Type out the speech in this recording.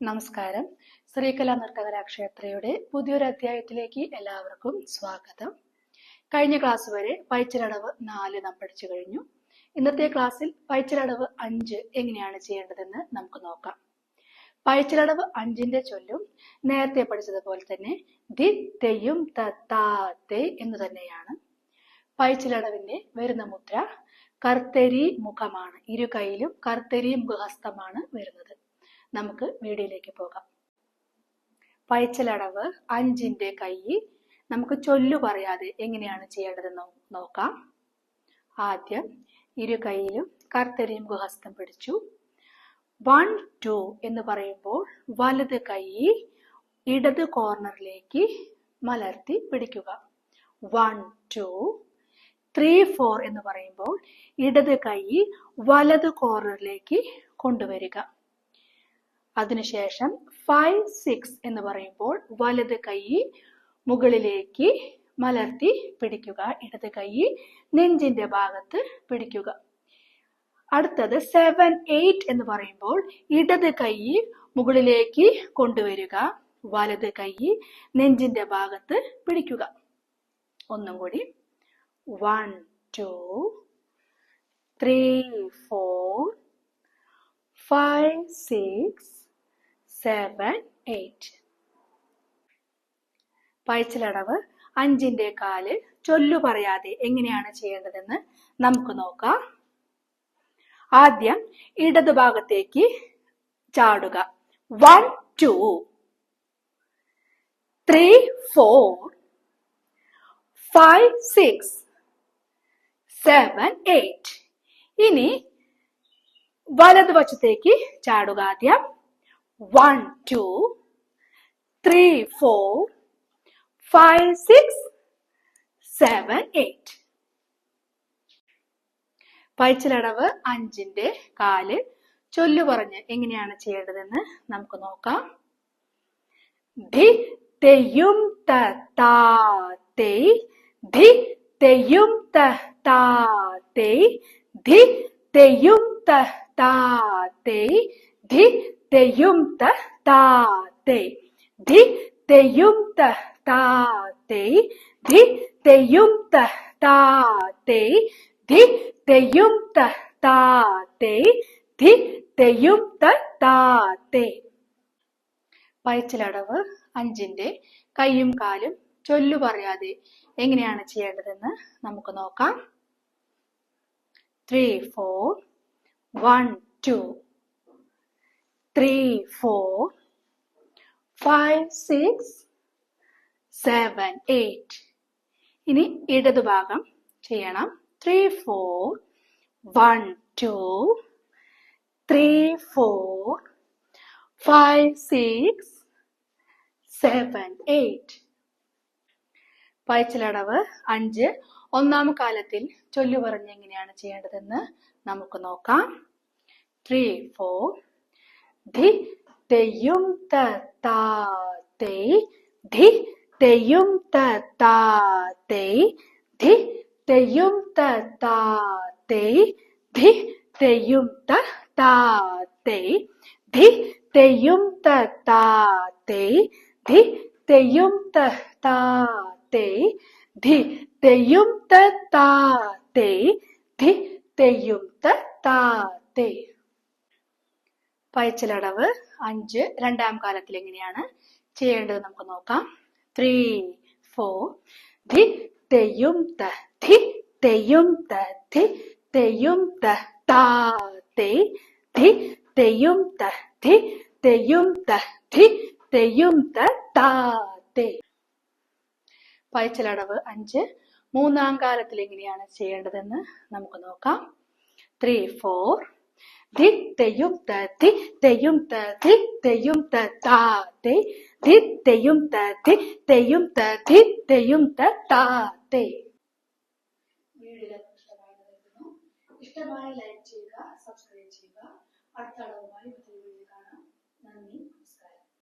നമസ്കാരം. ശ്രീകല നൃത്തകലാക്ഷേത്രയുടെ പുതിയൊരു അധ്യായത്തിലേക്ക് എല്ലാവർക്കും സ്വാഗതം. കഴിഞ്ഞ ക്ലാസ് വരെ പയച്ചിലടവ് നാല് നാം പഠിച്ചു കഴിഞ്ഞു. ഇന്നത്തെ ക്ലാസ്സിൽ പയച്ചിലടവ് അഞ്ച് എങ്ങനെയാണ് ചെയ്യേണ്ടതെന്ന് നമുക്ക് നോക്കാം. പയച്ചിലടവ് അഞ്ചിന്റെ ചൊല്ലും നേരത്തെ പഠിച്ചതുപോലെ തന്നെ ദി തെയ്യും തേ എന്ന് തന്നെയാണ്. പയച്ചിലടവിന്റെ വരുന്ന മുദ്ര കർത്തരി മുഖമാണ്. ഇരു കൈയിലും കർത്തരി മുഖഹസ്തമാണ് വരുന്നത്. നമുക്ക് വീഡിയോയിലേക്ക് പോകാം. പയച്ചലടവ് അഞ്ചിന്റെ കൈ നമുക്ക് ചൊല്ലു പറയാതെ എങ്ങനെയാണ് ചെയ്യേണ്ടതെന്ന് നോക്കാം. ആദ്യം ഇരു കൈയിലും കർത്തരിയും ഗുഹസ്തം പിടിച്ചു. വൺ ടു എന്ന് പറയുമ്പോൾ വലത് കൈ ഇടത് കോർണറിലേക്ക് മലർത്തി പിടിക്കുക. One two. ത്രീ ഫോർ എന്ന് പറയുമ്പോൾ ഇടത് കൈ വലത് കോർണറിലേക്ക് കൊണ്ടുവരിക. അതിനുശേഷം ഫൈവ് സിക്സ് എന്ന് പറയുമ്പോൾ വലത് കൈ മുകളിലേക്ക് മലർത്തി പിടിക്കുക ഇടത് കൈ നെഞ്ചിന്റെ ഭാഗത്ത് പിടിക്കുക. അടുത്തത് സെവൻ എയ്റ്റ് എന്ന് പറയുമ്പോൾ ഇടത് കൈ മുകളിലേക്ക് കൊണ്ടുവരിക വലത് കൈ നെഞ്ചിന്റെ ഭാഗത്ത് പിടിക്കുക. ഒന്നും കൂടി. One two three four five six seven eight പയച്ചിലടവ് അഞ്ചിന്റെ കാൽ ചൊല്ലു പറയാതെ എങ്ങനെയാണ് ചെയ്യേണ്ടതെന്ന് നമുക്ക് നോക്കാം. ആദ്യം ഇടതുഭാഗത്തേക്ക് ചാടുക. One two three four five six seven eight ഇനി വലതുവശത്തേക്ക് ചാടുക ആദ്യം. One two three four five six seven eight പഴിച്ചിലടവ് അഞ്ചിന്റെ കാൽ ചൊല്ലു പറഞ്ഞ് എങ്ങനെയാണ് ചെയ്യേണ്ടതെന്ന് നമുക്ക് നോക്കാം. ധി തെയ്യും ത താ തെയ് ധി തെയ്യും ത താ തെയ് ധി തെയ്യും ത താ തെയ് ധി തെയ്യും ത താ തേ. ധി തെയ്യും ത താ തേ. ധി തെയ്യും ത താ തേ. ധി തെയ്യും ത താ തേ. ധി തെയ്യും ത താ തേ. പയച്ചിലടവ് അഞ്ചിന്റെ കൈയും കാലും ചൊല്ലു പറയാതെ എങ്ങനെയാണ് ചെയ്യേണ്ടതെന്ന് നമുക്ക് നോക്കാം. Three four one two three four five six seven eight ഇനി ഇടതുഭാഗം ചെയ്യണം. Three four one two three four five six seven eight പയച്ചിലടവ് അഞ്ച്. ഒന്നാം കാലത്തിൽ ചൊല്ലു പറഞ്ഞ് എങ്ങനെയാണ് ചെയ്യേണ്ടതെന്ന് നമുക്ക് നോക്കാം. ത്രീ ഫോർ ധി തെയ്യും ത താ തേ ധി തെയ്യും ത ധി തെയ്യും ത ധി തെയ്യും ത ധി തെയ്യും ത ധി തെയ്യും ത ധി തെയ്യും ത ധി തെയ്യും തേ. പയച്ചിലടവ് അഞ്ച് രണ്ടാം കാലത്തിൽ എങ്ങനെയാണ് ചെയ്യേണ്ടത് നമുക്ക് നോക്കാം. ത്രീ ഫോർ ധി തെയ്യും ത ധി തെയ്യും ത ധി തെയ്യും ത താ തേ ധി തെയ്യും ത ധി തെയ്യും ത ധി തെയ്യും ത താ തേ. പയച്ചിലടവ് അഞ്ച്. മൂന്നാം കാലത്തിൽ എങ്ങനെയാണ് ചെയ്യേണ്ടതെന്ന് നമുക്ക് നോക്കാം. ത്രീ ഫോർ தித்தையும் த தித்தையும் த தித்தையும் த தாத்தே தித்தையும் த தித்தையும் த தித்தையும் த താത്തേ വീഡിയോ ഇഷ്ടമായിരുന്നു ഇഷ്ടമായ ലൈക്ക് ചെയ്യുക സബ്സ്ക്രൈബ് ചെയ്യുക. അടുത്ത അളവുമായി മറ്റൊരു വീഡിയോ കാണാം. നന്ദി.